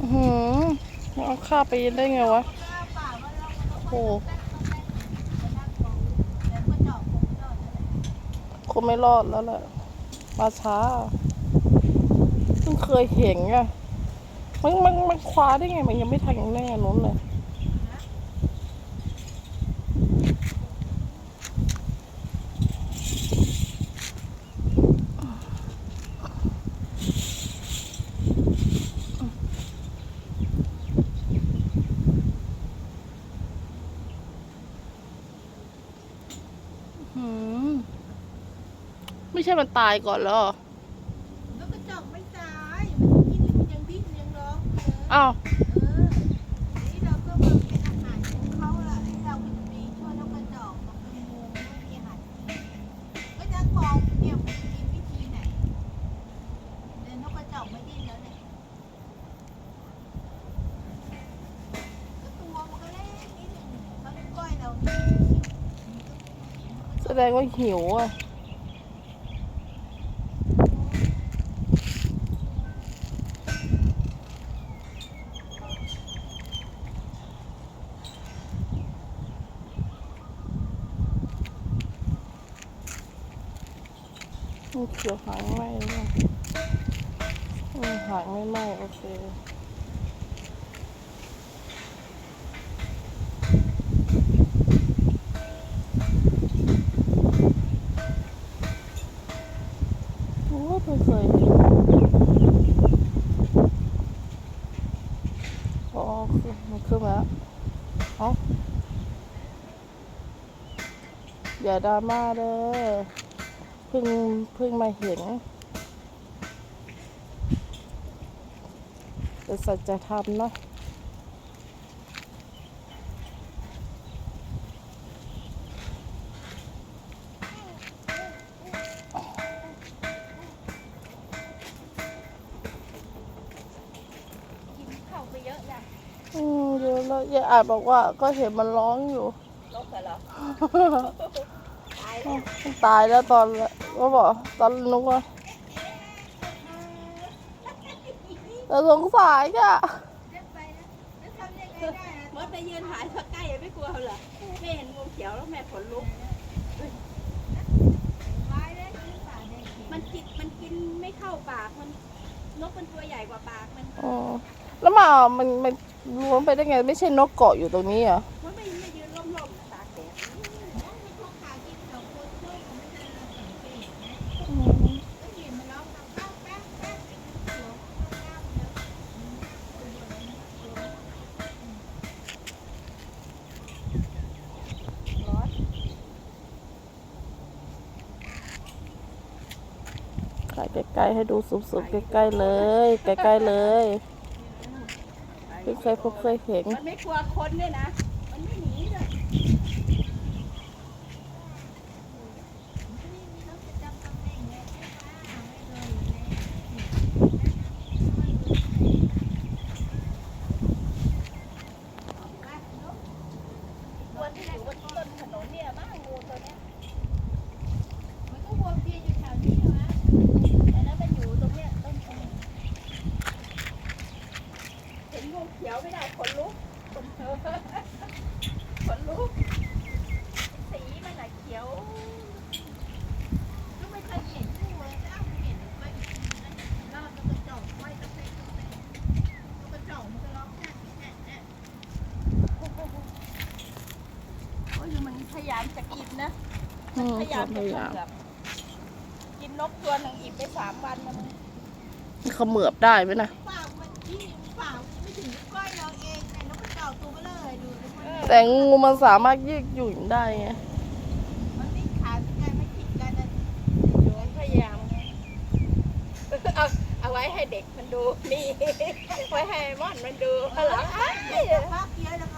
อื้อหือเอาข้าไปได้ไงวะ โอ้คงไม่รอดแล้วแหละมาช้าเพิ่งเคยเห็นไงมันมันมันคว้าได้ไง มันยังไม่ทันแน่นอนเลย ช่มันตายก่อนแล้วเหรอแล้วกระจอกไม่ตายมันกินมันยังดิ้นยังร้องเลยอ้าวเออนี่เราก็มาเป็นอาหารของเขาละไอ้เราเป็นปีช่วยนกกระจอกมาเป็นงูไม่มีอาหารกินก็ยังมองเนี่ยมันกินวิธีไหนเดินนกกระจอกไม่ดิ้นแล้วเนี่ยก็ตัวมันก็เล็กนิดหนึ่งเขาเป็นก้อยเรานี่แสดงว่าหิวอะ มีเขียวหางไหมเนี่ยหางไม่ไหมโอเคโอ้ยเพิ่งเคยอ๋อคือมันขึ้นมาแล้วเอ้าอย่าดราม่าเด้อ เพิ่งเพิ่งมาเห็นเป็นสัจธรรมเนาะกินเข้าไปเยอะนะอืมเยอะแล้วยายอาจบอกว่าก็เห็นมันร้องอยู่ลกเหรอ ตายมันตายแล้วตอนก็บอกตอนนุกว่าแต่สงสารอะมดไปยืนหายสักใกล้ไม่กลัวเหรอแม่เห็นงูเขียวแล้วแม่ขนลุก มันกินมันกินไม่เข้าปากมันนกมันตัวใหญ่กว่าปากมัน อ๋อ แล้วมามันมันล้วงไปได้ไง ไม่ใช่นกเกาะอยู่ตรงนี้เหรอ ใกล้ๆให้ดูสุดๆใกล้ๆเลยใกล้ๆเลยเพิ่งเคยพบเคยเห็นมันไม่กลัวคนด้วยนะ มันไม่หนีเลยตัวที่อยู่บนต้นถนนเนี่ยบ้างงูตัวเนี้ยมันก็วนเวียนอยู่แถวนี้นะแต่นั้นมันอยู่ตรงเนี้ยต้นตรงนี้เห็นงูเขียวไม่ได้ขนลุกขนลุก สีมันอะเขียวก็ไม่เคยเห็นงูเลยเอ้าเห็นไว้รอบกระจกไว้ตะเพ็งตะเพ็งกระจกมันก็ร้องแน่แน่แน่โอ้ยมันพยายามจะกินนะอืมพยายามพจะยายามเขมือบกินนกตัวหนึ่งอิ่มไปสามวันนะมึงเขมือบได้ไหมนะปล่ามันที่ เปล่าไม่ถึงก้อยเราเองแต่นกกระจอกตัวเบลอดูแล้วมันแต่งูมันสามารถยืดหยุ่นได้ไงมันไม่ขาดกันไม่ผิดกันนะโยนพยายามเอาเอาไว้ให้เด็กมันดูนี่ไว้ให้ม่อนมันดูข้างหลังอ้ายภาพเยอะแล้วเ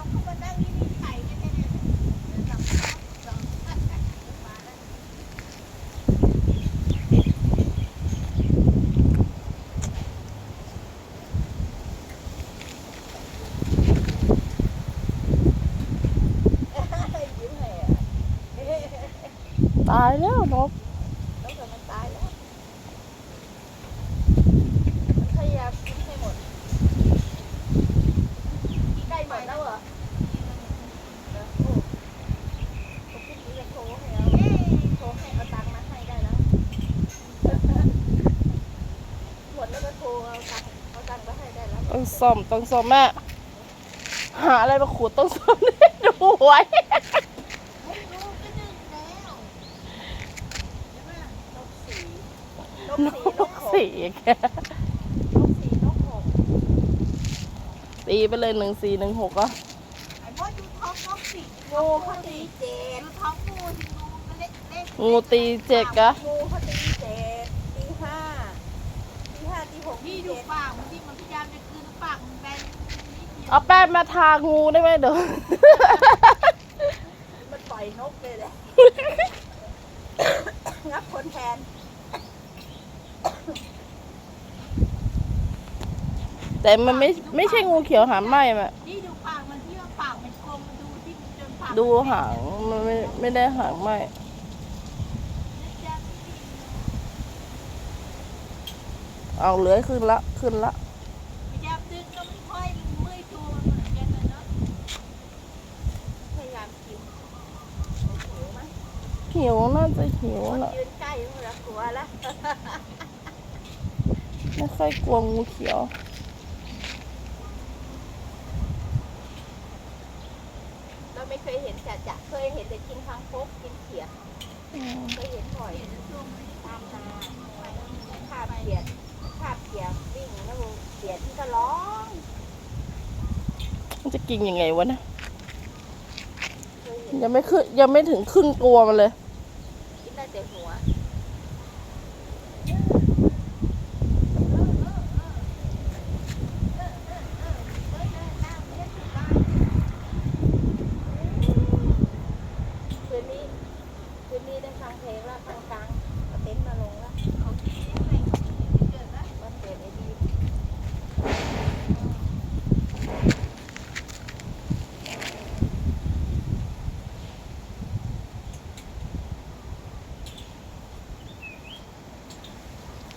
ตายแล้วนกแล้วเดี๋มันตายแล้วมันพยายามกิให้หมดใกล้หมดแล้วเหรอโอ้พรุ่งนี้จะโทรให้แล้โทรให้อาตังค์มให้ได้แล้ว หมดแล้วก็โทรเอาตังค์เให้ได้แล้ว ต้องซ่อมต้องซ่อมแม่หาอะไรมาขูดต้องซ่อมเนี่ดูไวย นกนสีนกกหกสีแกนกสีนกหกตีไปเลยหนึ่งสี่หนึ่งหกอะไอ้มดดูท้องนกสีงูเขาตีเจ็ดดูท้องงูที่งูมันเล็กเล็กงูตีเจ็ดกะงูเขาตีเจ็ดตีห้าตีห้าตีหกนี่ดูปากมันที่มันพยายามจะคืนปากมันแบนนิดเดียวเอาแป้งมาทางูได้ไหมเดี๋ยวมันปล่อยนกเลยแหละ งับคนแทน แต่มันไม่ไม่ใช่งูเขียวหางไหมแม่นี่ดูปากมันที่ว่าปากมันกลมดูที่จนปากดูหางมันไม่ไม่ได้หางไหมเอาเลื้อยขึ้นละขึ้นละพยายามดึงก็ไม่ค่อยเมื่อยตัวมันเหมือนกันนะเนาะพยายามกินหิวไหมหิวน่าจะหิวละยืนใกล้มันละกลัวละไม่ค่อยกลัวงูเขียว เราไม่เค ยเห็นจัดจะเคยเห็นแต่กินคางคกกินเขียดอืมเคยเห็นบ่อยตามนาคาบเขียดคาบเขียดวิ่งแล้วเขียดที่ก็ร้องมันจะกินยังไงวะนะเคยเห็นยังไม่ขึ้นยังไม่ถึงครึ่งตัวมันเลยกินได้แต่หัวคืนนี้คืนนี้ได้ฟังเพลงแล้วฟังกลางเอาเต็นท์มาลงแล้วเขาเกิดอะไรเกิดนะวันเกิดไอ้ดี